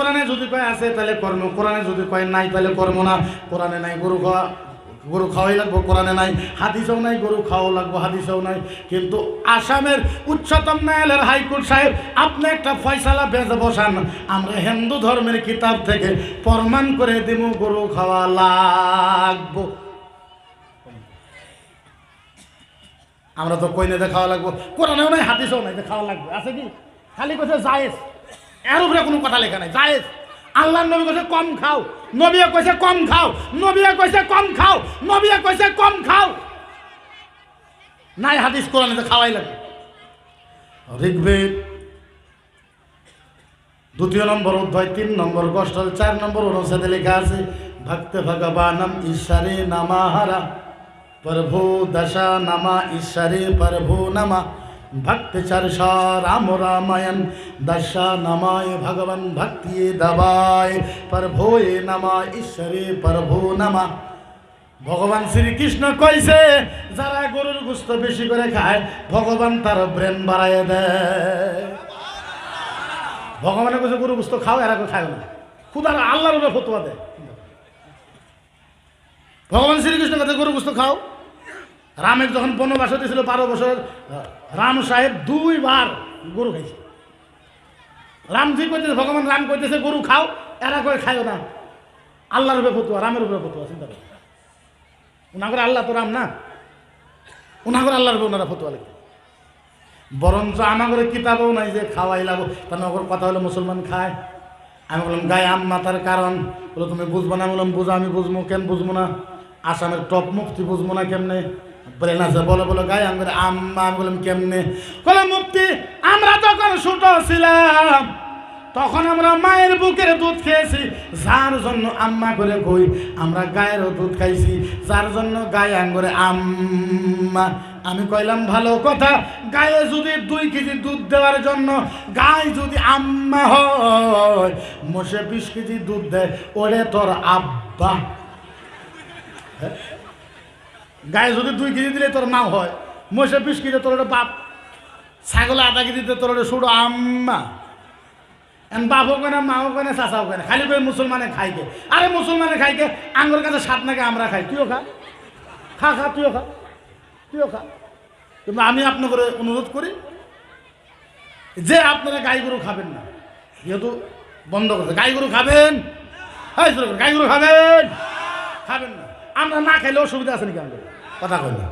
কোরআনে যদি কয় আছে, তাহলে কর্ম। কোরআনে যদি কয় নাই, তাহলে কর্ম না। কোরআনে নাই, গরু খাওয়া গরু খাওয়াই লাগবো কোরআনে নাই। হাদিসেও নাই, গরু খাওয়াও লাগবো হাদিসেও নাই। কিন্তু আসামের উচ্চতম ন্যায়ালয়ের হাইকোর্ট সাহেব, আপনি একটা ফয়সালা বেঁচে বসান। আমরা হিন্দু ধর্মের কিতাব থেকে প্রমাণ করে দিব গরু খাওয়া লাগবো। আমরা তো কইনে খাওয়া লাগবো। কোরআনেও নাই, হাদিসেও নাই খাওয়া লাগবে। আছে কি? খালি কথা জায়েজ। এর উপরে কোনো কথা লেখা নাই। জায়েজ। আল্লাহ নবী কইছে, কম খাও। নবিয়া কইছে, কম খাও। নবিয়া কইছে, কম খাও। নবিয়া কইছে, কম খাও। নাই হাদিস কোরআনে তো খাওয়াই লাগবে। ঋগ্বেদ, দ্বিতীয় নম্বর অধ্যায়, তিন নম্বর গোষ্ঠল চার নম্বর অনুসাদে লেখা আছে, ভক্ত ভগবানম ঈশ্বরে নামাহারা প্রভু দশা নমা ঈশ্বরে প্রভু নমা। রাম রামায়ণ দশা নমায় ভগবান ভক্তি দবায় প্রভোয়ে নমা ঈশ্বরে প্রভু নমা ভগবান শ্রীকৃষ্ণ কইছে যারা গরুর গুস্ত বেশি করে খায়, ভগবান তার ব্রেন বাড়ায় দেয়। ভগবানের কাছে গরু গুস্ত খাও, এরা খায় না। খুদার আল্লাহর ফতুয়া দেয়। ভগবান শ্রীকৃষ্ণ কাছে গরু গুস্ত খাও। রামের যখন বনবাস দিয়েছিল বারো বছর, রাম সাহেব দুইবার গরু খাইছে। রামজি কইতেছে, ভগবান রাম কইতেছে, গরু খাও, এরা কয়ে খায়ও না। আল্লাহর উপরে ফতুয়া, রামের উপরে ফতুয়া, চিন্তা করে। উনাগর আল্লাহ তো রাম না। উনাগর আল্লাহর উপরে ওনারা ফতুয়া লিখতে বরঞ্চ আমাদের কিতাবও নাই যে খাওয়াই লাগো তার ওর কথা হলো মুসলমান খায়। আমি বললাম, গায়ে আম মাতার কারণ? বলো, তুমি বুঝব না? আমি বললাম, বুঝো, আমি বুঝব। কেন বুঝব না? আসামের টপ মুক্তি বুঝব না কেমনে? বলে না স্যার বলো বলো, গায়ে আমি আম্মা আমি, বললাম, কেমনে? বলে মুক্তি আমরা তখন ছোট ছিলাম, তখন আমরা মায়ের বুকের দুধ খেয়েছি। যার জন্য আম্মা করে কই, আমরা গায়েরও দুধ খাইছি। যার জন্য গায়ে আঙ্গরে, আম্মা। আমি কইলাম, ভালো কথা, গায়ে যদি দুই কেজি দুধ দেওয়ার জন্য, গায়ে যদি আম্মা হয়, মোষে বিশ কেজি দুধ দেয় ওরে তোর আব্বা। হ্যাঁ? গায়ে যদি দুই কেজি দিলে তোর মা হয়। মোষে বিশ কেজি, তোর বাপ। ছাগলে আধা কেজি দিতে তোর ওটা শুধু আম্মা। এখন বাপও কেন মাও কেন চাচাও কেন খালি করে মুসলমানে খাইকে আরে মুসলমানে খাইকে আঙ্গুর কাছে সাত নাকি আমরা খাই। তুইও খা। খা খা, তুইও খা। তুইও খা। কিন্তু আমি আপনাকে অনুরোধ করি, যে আপনারা গাই গরু খাবেন না, যেহেতু বন্ধ করছে গাই গরু খাবেন? হ্যাঁ গাই গরু খাবেন? খাবেন না। আমরা না খাইলে অসুবিধা আছে নাকি আমাদের? কথা কই না।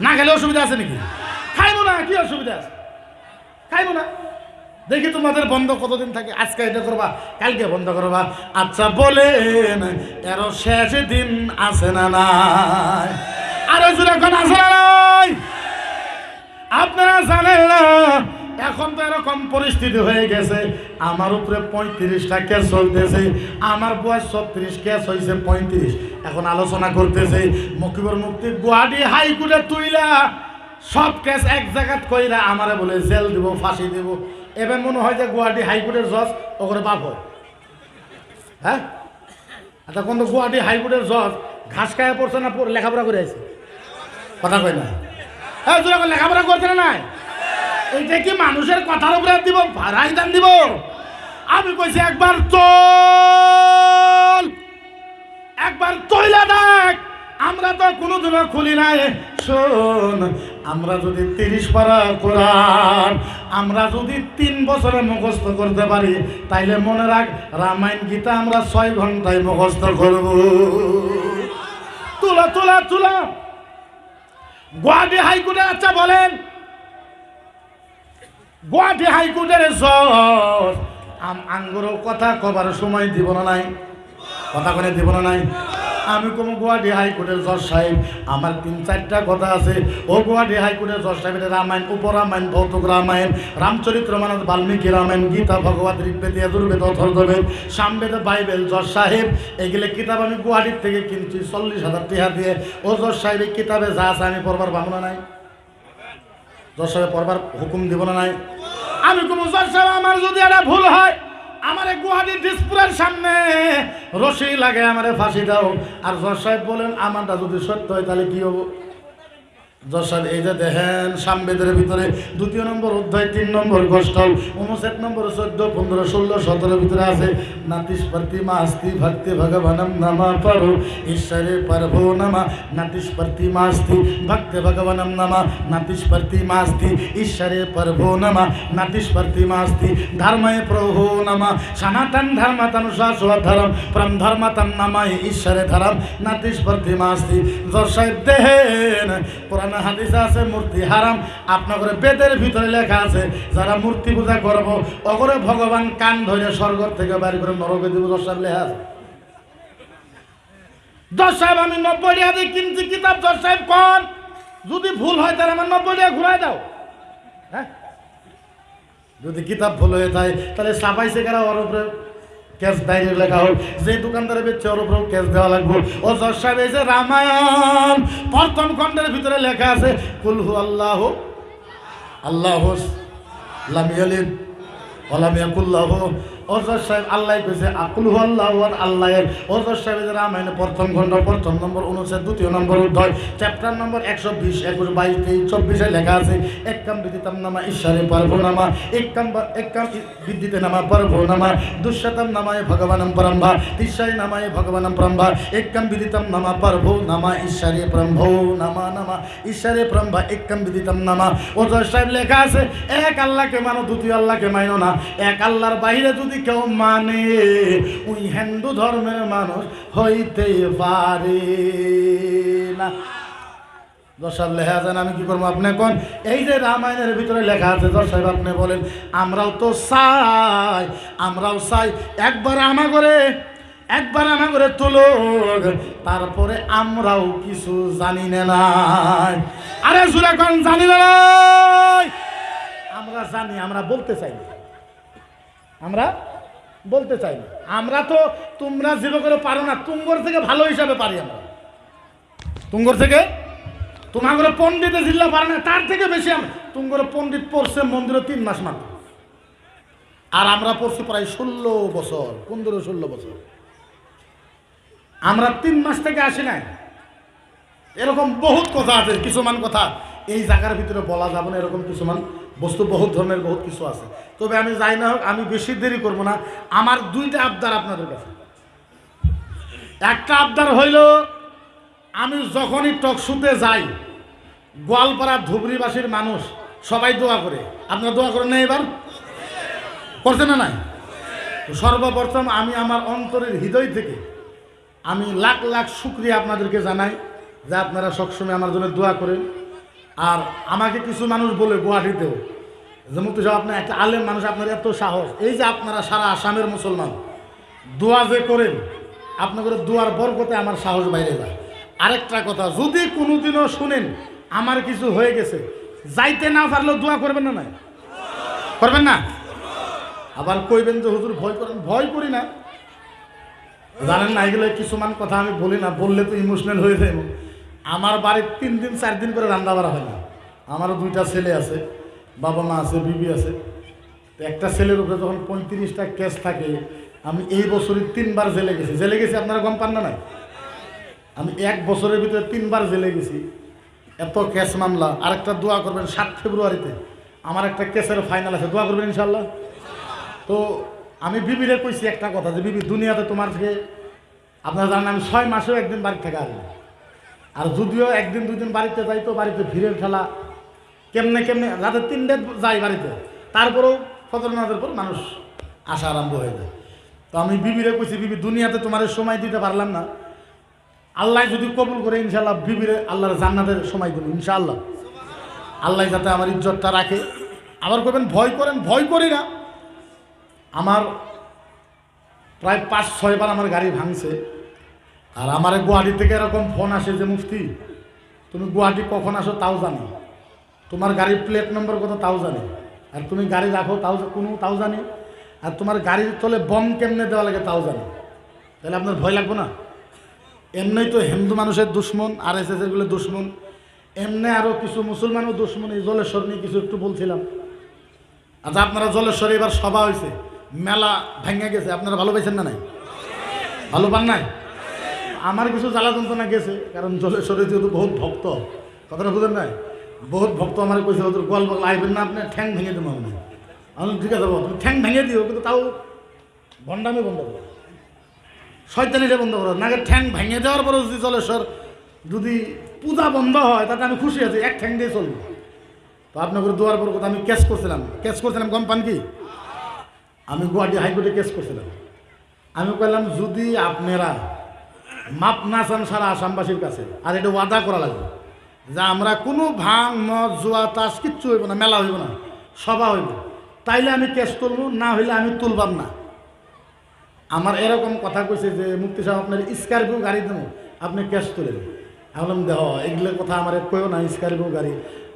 না খাইলে অসুবিধা আছে নাকি? খাইবো না কি অসুবিধা আছে? খাইবো না। দেখি তোমাদের বন্ধ কতদিন থাকে? আজকে এটা করবা কালকে বন্ধ করবা। আচ্ছা বলেন এর শেষ দিন আছে না নাই? আরও এখন আছে না নাই? আপনারা জানেন না এখন তো এরকম পরিস্থিতি হয়ে গেছে। আমার উপরে পঁয়ত্রিশটা কেস চলতেছে আমার বয়স ছত্রিশ কেস হয়েছে পঁয়ত্রিশ। এখন আলোচনা করতেছে মকিবর মুক্তি গুয়াহাটি হাইকোর্টে তুইলা সব কেস এক জায়গাত কইরা আমারে বলে জেল দিব, ফাঁসি দিব। এবার মনে হয় যে গুয়াহাটি হাইকোর্টের জজ ওখানে বাপ হয়। হ্যাঁ? আচ্ছা কোন গুয়াহাটি হাইকোর্টের জজ ঘাস খায় পড়ছে না লেখাপড়া করে আছে কথা কয় না। হ্যাঁ লেখাপড়া করছে না নাই? এইটা কি মানুষের কথার উপরে দিব? রাজধান দিব? আমি কইছি একবার চল। একবার তৈলা দেখ। আমরা তো কোনোদিনও খুলি নাই। শোন, আমরা যদি তিরিশ পারা কোরআন, আমরা যদি তিন বছরে মুখস্থ করতে পারি, তাইলে মনে রাখ, রামায়ণ গীতা আমরা ছয় ঘন্টায় মুখস্থ করব। তুলা তুলা তুলা। গুয়াহাটি হাইকোর্টে আচ্ছা বলেন গুয়াহাটি হাইকোর্টের জজ। আম আঙ্গুরও কথা কবার সময় দিব না নাই। কথা করে দিব না নাই। আমি কোনো গুয়াহাটি হাইকোর্টের জজ সাহেব, আমার তিন চারটা কথা আছে। ও গুয়াহাটি হাইকোর্টের জজ সাহেবের রামায়ণ, উপরামায়ণ, ভৌতুক রামায়ণ, রামচরিত্র মানব বাল্মীকি রামায়ণ, গীতা, ভগবত, ঋগ্বেদ, যজুর্বেদ অথর্ববেদ সামবেদ, বাইবেল, জজ সাহেব, এগুলো কিতাব আমি গুয়াহাটির থেকে কিনছি, চল্লিশ হাজার টিহা দিয়ে। ও জজ সাহেব কিতাবে যা আছে আমি পড়বার ভাবনা নাই। জজ সাহেব পড়বার হুকুম দিব না নাই। আমি কোনো সাহেব, আমার যদি একটা ভুল হয়, আমারে গুয়াহাটি দিসপুরের সামনে রশি লাগে, আমারে ফাঁসি দাও। আর জজ সাহেব বলেন, আমারটা যদি সত্য হয়, তাহলে কি হব? যশোর এই যে দেখেন, সামবেদের ভিতরে দ্বিতীয় নম্বর অধ্যায়, তিন নম্বর গোষ্ঠ উনষাট নম্বর চোদ্দ, পনেরো, ষোলো সতেরো ভিতরে আছে নাতিস প্রতিমা আস্তি ভক্তি ভগবানম নামা পরো, ঈশ্বরে পরভো নামা নাতিস প্রতিমা আস্তি ভক্তি ভগবানম নামা নাতিস প্রতিমা আস্তি ঈশ্বরে পরভো নামা নাতিস প্রতিমা আস্তি ধর্ময়ে প্রভো নামা, সনাতন ধর্ম তনুশাস্ব ধর্ম প্রম ধর্ম তন নামায় ঈশ্বরে ধর্ম নাতিস প্রতিমা আস্তি যশোর দেহেন কোরআন হাদিসে আছে, মূর্তি হারাম। আপনাদের বেদের ভিতরে লেখা আছে, যারা মূর্তি পূজা করব, অগরে ভগবান কান ধরে স্বর্গ থেকে বাড়ি করে নরকে দিব, দশ সাহেব লেখা আছে। দশ সাহেব, আমি নব্বই টাকা কিনছি, কিতাব দশ সাহেব কন? যদি ভুল হয় তাহলে আমার নব্বই টাকা ঘুরাই দাও। হ্যাঁ? যদি কিতাব ভুল হয়ে যায়, তাহলে সাফাইছে কারা ওর উপরে ক্যাশ ডায়েরি লেখা হোক, যে দোকানদারে বেচছে ওর উপরেও ক্যাশ দেওয়া লাগবে। ও জর সাহেব এই রামায়ণ, প্রথম খণ্ডের ভিতরে লেখা আছে কুলহু আল্লাহ আল্লাহ লামিয়ালিন ওলামিয়াকুল্লাহ ওজর সাহেব আল্লাহ কইছে, আকুল আল্লাহ আল্লাহ ওজর সাহেব যে রামায়ণে প্রথম খণ্ড, প্রথম নম্বর অনুচ্ছেদ, দ্বিতীয় নম্বর অধ্যায়, চ্যাপ্টার নম্বর একশো বিশ, একুশ, বাইশ, তেইশ, চব্বিশে লেখা আছে একাম বিদিতাম নামা ঈশ্বরে পারভো নামা একাম একাম বিদ্যুতে নামা পারভো নামা দুঃশতম নামায় ভগবানম পরম্ভা তিসাই নামায় ভগবানম পরম্ভা একাম বিদিতাম নামা পারভো নামা, ঈশ্বরে প্রম্ভো নামা নামা, ঈশ্বরে প্রম্ভা একাম বিদিতাম নামা। ওজর সাহেব লেখা আছে, এক আল্লাহকে মানো দ্বিতীয় আল্লাহকে মানো না, এক আল্লাহর বাইরে যদি কেউ মানে ওই হিন্দু ধর্মের মানুষ হইতে পারে না। দশার লেখা আছেন আমি কি করব? আপনি কোন? এই যে রামায়ণের ভিতরে লেখা আছে দশ সাহেব আপনি বলেন, আমরাও তো চাই, আমরাও চাই, একবার আমা করে, একবার আমা করে তুলো তারপরে আমরাও কিছু জানি না আরে সুরা কোন, জানি না আমরা জানি, আমরা বলতে চাই না। আমরা বলতে চাই। আমরা তো তোমরা যেভাবে করে পারো না, তুঙ্গর থেকে ভালো হিসাবে পারি আমরা। তুঙ্গর থেকে? তোমার পণ্ডিতে জিল্লা পারে না, তার থেকে বেশি আমরা। তুঙ্গর পণ্ডিত পড়ছে মন্দিরে তিন মাস মাত্র। আর আমরা পড়ছি প্রায় ষোলো বছর, পনেরো ষোলো বছর। আমরা তিন মাস থেকে আসি নাই। এরকম বহুত কথা আছে, কিছুমান কথা এই জায়গার ভিতরে বলা যাবে না, এরকম কিছুমান বস্তু বহুত ধরনের বহুত কিছু আছে। তবে আমি যাই না হোক, আমি বেশি দেরি করব না। আমার দুইটা আবদার আপনাদের কাছে। একটা আবদার হইল, আমি যখনই টকশুতে যাই, গোয়ালপাড়া ধুবড়িবাসীর মানুষ সবাই দোয়া করে। আপনারা দোয়া করেন না এবার? করছে না নাই? সর্বপ্রথম আমি আমার অন্তরের হৃদয় থেকে আমি লাখ লাখ শুক্রিয়া আপনাদেরকে জানাই যে আপনারা সবসময় আমার জন্য দোয়া করেন। আর আমাকে কিছু মানুষ বলে গুয়াহাটিতেও, যে মুক্তি সাহেব আপনার একটা আলেম মানুষ, আপনার এত সাহস। এই যে আপনারা সারা আসামের মুসলমান, দোয়া যে করেন, আপনাদের দোয়ার বরকতে আমার সাহস বাইরে যায়। আরেকটা কথা, যদি কোনোদিনও শুনেন আমার কিছু হয়ে গেছে, যাইতে না পারলেও দোয়া করবেন না নাই? করবেন না? আবার কইবেন যে, হুজুর, ভয় করেন, ভয় করি না। জানেন না, এগুলো কিছুমান কথা আমি বলি না, বললে তো ইমোশনাল হয়ে যায় আমার বাড়ির তিন দিন, চার দিন করে রান্না বাড়া হয় না। আমারও দুইটা ছেলে আছে, বাবা মা আছে, বিবি আছে। তো একটা ছেলের উপরে যখন পঁয়ত্রিশটা কেস থাকে, আমি এই বছরই তিনবার জেলে গেছি। জেলে গেছি, আপনারা গম পান না নাই? আমি এক বছরের ভিতরে তিনবার জেলে গেছি। এত কেস মামলা, আরেকটা দোয়া করবেন সাত ফেব্রুয়ারিতে। আমার একটা কেসের ফাইনাল আছে, দোয়া করবেন ইনশাল্লাহ তো আমি বিবিরে কইছি একটা কথা, যে বিবি, দুনিয়াতে তোমার থেকে, আপনারা জানেন আমি ছয় মাসেও একদিন বাড়ি থেকে আসব। আর যদিও একদিন দুদিন বাড়িতে যাই তো, বাড়িতে ভিড়ের খেলা। কেমনে কেমনে? রাতে তিনটে যাই বাড়িতে। তারপরেও ফজর নামাজের পর মানুষ আসা আরম্ভ হয়ে যায়। তো আমি বিবিরে কইছি, বিবি, দুনিয়াতে তোমার সময় দিতে পারলাম না। আল্লাহ যদি কবুল করে ইনশাল্লাহ বিবিরে আল্লাহর জান্নাতের সময় দেবো, ইনশাআল্লাহ। আল্লাহ যাতে আমার ইজ্জতটা রাখে। আবার করবেন ভয় করেন, ভয় করি না। আমার প্রায় পাঁচ ছয়বার আমার গাড়ি ভাঙছে। আর আমার গুয়াহাটি থেকে এরকম ফোন আসে যে, মুফতি, তুমি গুয়াহাটি কখন আসো তাও জানি। তোমার গাড়ির প্লেট নম্বর কত তাও জানি। আর তুমি গাড়ি রাখো তাও কোনো তাও জানি। আর তোমার গাড়ির তলে বম কেমনে দেওয়া লাগে তাও জানি। তাহলে আপনার ভয় লাগবে না? এমনি তো হিন্দু মানুষের দুশ্মন আর এস এস এগুলো দুশ্মন। এমনি আরও কিছু মুসলমানও দুশ্মন, এই জলেশ্বর নিয়ে কিছু একটু বলছিলাম। আচ্ছা আপনারা জলেশ্বরে এবার সভা হয়েছে মেলা ভেঙে গেছে। আপনারা ভালো পাইছেন না নাই? ভালো পান নাই? আমার কিছু জ্বালা যন্ত্রণা গেছে, কারণ জলেশ্বরে যেহেতু বহুত ভক্ত, কথাটা বুঝেন নাই? বহুত ভক্ত আমার কইছে ওদের গল্প লাইবেন না, আপনি ঠ্যাং ভেঙে দেবো আপনি আমি ঠিক আছে তুমি ঠ্যাং ভেঙে দিও, কিন্তু তাও ভণ্ডামি বন্ধ করো। শয়তানিটা বন্ধ করো। নাকি ঠ্যাং ভেঙে দেওয়ার পরে যদি জলেশ্বর যদি পূজা বন্ধ হয়, তাতে আমি খুশি আছি, এক ঠ্যাং দিয়ে চলবো। তো আপনার করে দোয়ার পর কথা আমি কেস করছিলাম। কেস করছিলাম কম পান কি? আমি গুয়াহাটি হাইকোর্টে কেস করছিলাম। আমি বললাম যদি আপনারা মাপ না চান সারা আসামবাসীর কাছে। আর এটা ওয়াদা করা লাগবে। যে আমরা কোনো ভাঙ, মদ, জুয়া, তাস কিচ্ছু হইব না, মেলা হইব না, সভা হইব। তাইলে আমি কেস তুলব, না হইলে আমি তুলবাম না। আমার এরকম কথা কইছে যে মুক্তি সাহেব, আপনার স্করপিও গাড়ি দেবো আপনি ক্যাশ তুলে দেবেন বললাম, দেহ, এগুলো কথা আমার কেউ না স্করপিও গাড়ি।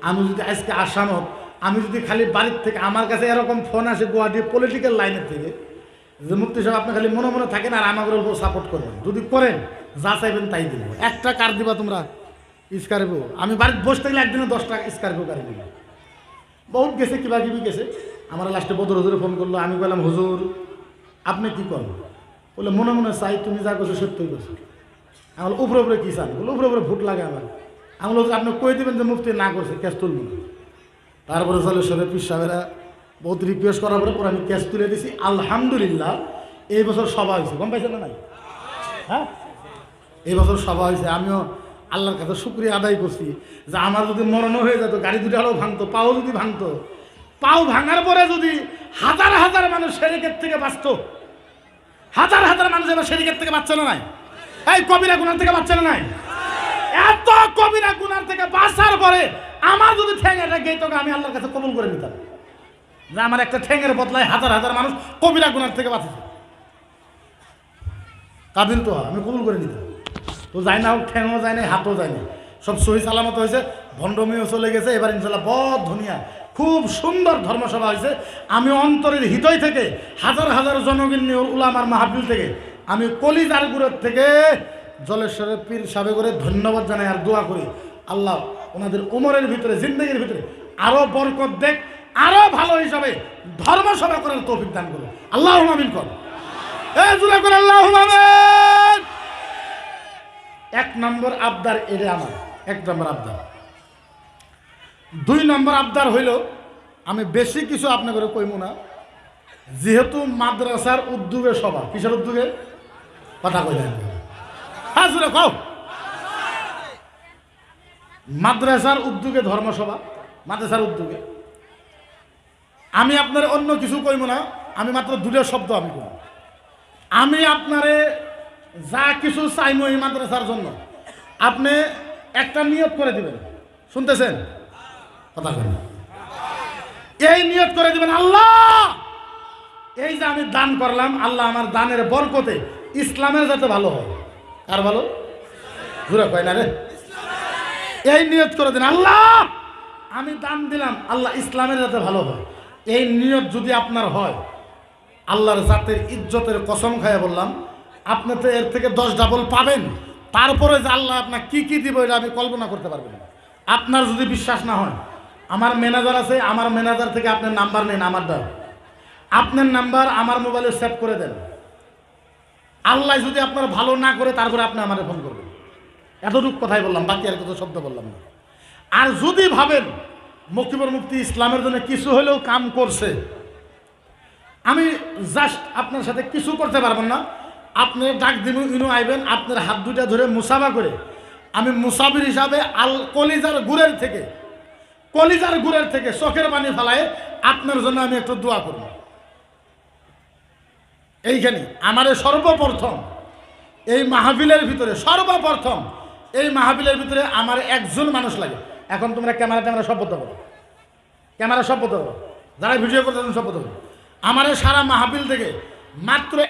আমি যদি আজকে আসামত, আমি যদি খালি বাড়ির থেকে, আমার কাছে এরকম ফোন আসে গুয়াহাটি পলিটিক্যাল লাইনের থেকে, যে মুক্তি সাহেব, আপনি খালি মনে মনে থাকেন আর আমাদের উপর সাপোর্ট করবেন। যদি করেন যা চাইবেন তাই দিব। একটা কার দিবা তোমরা? স্করপিও। আমি বাড়িতে বসে থাকলে একদিনে দশটা স্করপিও গাড়ি দিব? বহুত গেছে কিবা কিবি গেছে। আমার লাস্টে বদর হুজুরে ফোন করল, আমি বললাম, হুজুর, আপনি কি করেন? বলে মনে মনে চাই, তুমি যা করছ সত্যই করছ আমার উপরে উপরে কী চান? বলে উপরে উপরে ভোট লাগে আমার। আমি বলছি আপনি কই দেবেন যে মুফতি না করছে, ক্যাশ তুলব না? তারপরে চলে সরে পিস সাহেবেরা বহুত রিকোয়েস্ট করার পরে পরে আমি ক্যাশ তুলে দিছি। আলহামদুলিল্লাহ, এই বছর সভা হয়েছে। গম পাইছেন না নাই? হ্যাঁ? এই বছর সভা হয়েছে, আমিও আল্লাহর কাছে শুক্রিয়া আদায় করছি যে আমার যদি মরণও হয়ে যেত, গাড়ি দুটো আরও ভাঙতো, পাও যদি ভাঙতো। পাও ভাঙার পরে যদি হাজার হাজার মানুষ সেরেকের থেকে বাঁচত, হাজার হাজার মানুষ এবার সেরেকের থেকে বাঁচছে না নাই? এই কবিরা গুনার থেকে বাঁচছে না নাই? এত কবিরা গুনার থেকে বাঁচার পরে আমার যদি ঠ্যাং এটা গেত আমি আল্লাহর কাছে কবুল করে নিতাম। যে আমার একটা ঠ্যাঙের বদলায় হাজার হাজার মানুষ কবিরা গুনার থেকে বাঁচেছে। কাবিল তো, আমি কবুল করে নিতাম। তো যাই না ঠ্যাংও যায় না হাতও যায় না। সব সহি সালামত হয়েছে ভণ্ডমিও চলে গেছে। এবার ইনশাল্লাহ বদ ধুনিয়া, খুব সুন্দর ধর্মসভা হয়েছে আমি অন্তরের হৃদয় থেকে হাজার হাজার জনগণ্য উলামার মাহফিল থেকে, আমি কলিজার গুড়ের থেকে জলেশ্বরের পীর সাবে করে ধন্যবাদ জানাই আর দোয়া করি। আল্লাহ ওনাদের উমরের ভিতরে, জিন্দগির ভিতরে আরও বরকত দেখ আরও ভালো হিসাবে ধর্মসভা করার তৌফিক দান করো আল্লাহ আমিন কর। করে, আল্লাহ আমিন। এক নম্বর আবদার এটা আমার, এক নম্বর আবদার। দুই নম্বর আবদার হইল, আমি বেশি কিছু আপনাকে কইমু না, যেহেতু মাদ্রাসার উদ্যোগে সভা, কিসের উদ্যোগে? কথা কইলেন হ্যাঁ কও। মাদ্রাসার উদ্যোগে ধর্মসভা, মাদ্রাসার উদ্যোগে। আমি আপনার অন্য কিছু কইব না, আমি মাত্র দুটো শব্দ আমি কইব আমি আপনারে যা কিছু চাইমো এই মাদ্রাসার জন্য। আপনি একটা নিয়ত করে দিবেন। শুনতেছেন? কথা বলেন এই নিয়ত করে দিবেন, আল্লাহ! এই যে আমি দান করলাম, আল্লাহ আমার দানের বরকতে ইসলামের যাতে ভালো হয়। কার ভালো? ঘুরে কয় না রে? এই নিয়ত করে দিন, আল্লাহ! আমি দান দিলাম, আল্লাহ ইসলামের যাতে ভালো হয়। এই নিয়ত যদি আপনার হয়, আল্লাহর জাতের ইজ্জতের কসম খায় বললাম আপনি তো এর থেকে দশ ডাবল পাবেন। তারপরে যে আল্লাহ আপনার কী কী দিব এটা আমি কল্পনা করতে পারবেন। আপনার যদি বিশ্বাস না হয়, আমার ম্যানেজার আছে, আমার ম্যানেজার থেকে আপনার নাম্বার নেন আমারটা আপনার নাম্বার আমার মোবাইলে সেভ করে দেন। আল্লাহ যদি আপনার ভালো না করে, তারপরে আপনি আমাকে ফোন করবেন। এতটুকু কথাই বললাম, বাকি আর কিছু শব্দ বললাম না। আর যদি ভাবেন মকিবর মুক্তি ইসলামের জন্য কিছু হলেও কাম করছে, আমি জাস্ট আপনার সাথে কিছু করতে পারবেন না। আপনি ডাক দিব, ইনু আইবেন, আপনার হাত দুটা ধরে মুসাফা করে। আমি মুসাফির হিসাবে আল কলিজার গুড়ের থেকে, কলিজার গুড়ের থেকে চোখের পানি ফেলায় আপনার জন্য আমি একটু দোয়া করব। এইখানে আমার সর্বপ্রথম এই মাহফিলের ভিতরে, সর্বপ্রথম এই মাহফিলের ভিতরে আমার একজন মানুষ লাগে। এখন তোমরা ক্যামেরা ট্যামেরা বলতে পারো ক্যামেরা বলতে পারো যারা ভিডিও করতে বলতে পারো আমার সারা মাহফিল থেকে মাত্র